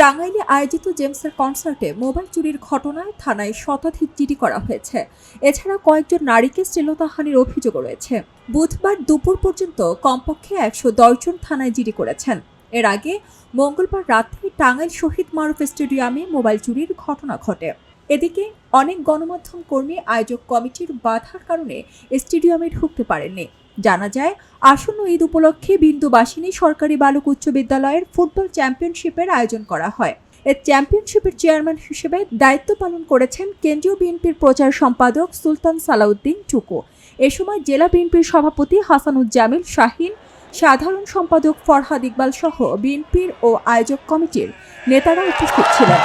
টাঙ্গাইলে আয়োজিত জেমসের কনসার্টে মোবাইল চুরির ঘটনায় থানায় শতাধিক জিডি করা হয়েছে। এছাড়া কয়েকজন নারীকে শ্লীলতাহানির অভিযোগও রয়েছে। বুধবার দুপুর পর্যন্ত কমপক্ষে একশো জন থানায় জিডি করেছেন। এর আগে মঙ্গলবার রাত্রে টাঙ্গাইল শহীদ মারুফ স্টেডিয়ামে মোবাইল চুরির ঘটনা ঘটে। এদিকে অনেক গণমাধ্যম কর্মী, আয়োজক কমিটির বাধার কারণে স্টেডিয়ামে ঢুকতে পারেননি। জানা যায়, আসন্ন ঈদ উপলক্ষে বিন্দুবাসিনী সরকারি বালক উচ্চ বিদ্যালয়ের ফুটবল চ্যাম্পিয়নশিপের আয়োজন করা হয়। এর চ্যাম্পিয়নশিপের চেয়ারম্যান হিসেবে দায়িত্ব পালন করেছেন কেন্দ্রীয় বিএনপির প্রচার সম্পাদক সুলতান সালাউদ্দিন টুকু। এ সময় জেলা বিএনপির সভাপতি হাসানুজ্জামিল শাহিন, সাধারণ সম্পাদক ফরহাদ ইকবাল সহ বিএনপির ও আয়োজক কমিটির নেতারা উপস্থিত ছিলেন।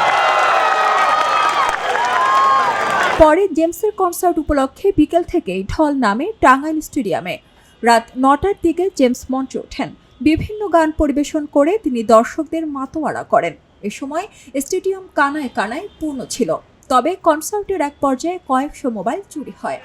পরে জেমসের কনসার্ট উপলক্ষে বিকেল থেকেই ঢল নামে টাঙ্গাইল স্টেডিয়ামে। রাত নটার দিকে জেমস মঞ্চে ওঠেন। বিভিন্ন গান পরিবেশন করে তিনি দর্শকদের মাতোয়ারা করেন। এ সময় স্টেডিয়াম কানায় কানায় পূর্ণ ছিল। তবে কনসার্টের এক পর্যায়ে কয়েকশো মোবাইল চুরি হয়।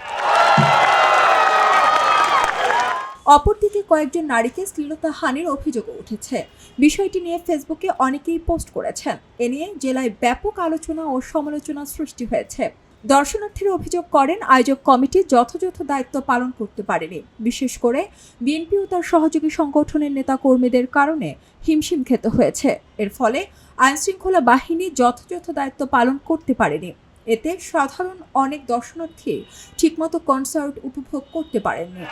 অপরদিকে কয়েকজন নারীকে শ্লীলতাহানির অভিযোগও উঠেছে। বিষয়টি নিয়ে ফেসবুকে অনেকেই পোস্ট করেছেন। এ নিয়ে জেলায় ব্যাপক আলোচনা ও সমালোচনা সৃষ্টি হয়েছে। দর্শনার্থীরা অভিযোগ করেন, আয়োজক কমিটি যথাযথ দায়িত্ব পালন করতে পারেনি। বিশেষ করে বিএনপি ও তার সহযোগী সংগঠনের নেতা কর্মীদের কারণে হিমশিম খেতে হয়েছে। এর ফলে আইনশৃঙ্খলা বাহিনী যথাযথ দায়িত্ব পালন করতে পারেনি। এতে সাধারণ অনেক দর্শনার্থী ঠিকমতো কনসার্ট উপভোগ করতে পারেননি।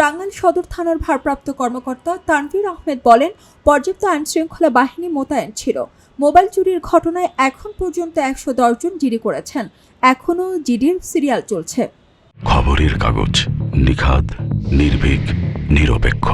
টাঙ্গাইল সদর থানার ভারপ্রাপ্ত কর্মকর্তা তানভীর আহমেদ বলেন, পর্যাপ্ত আইন শৃঙ্খলা বাহিনী মোতায়েন ছিল। মোবাইল চুরির ঘটনায় এখন পর্যন্ত একশো দশজন জিডি করেছেন। এখনও জিডির সিরিয়াল চলছে। খবরের কাগজ নিখাদ, নির্ভীক, নিরপেক্ষ।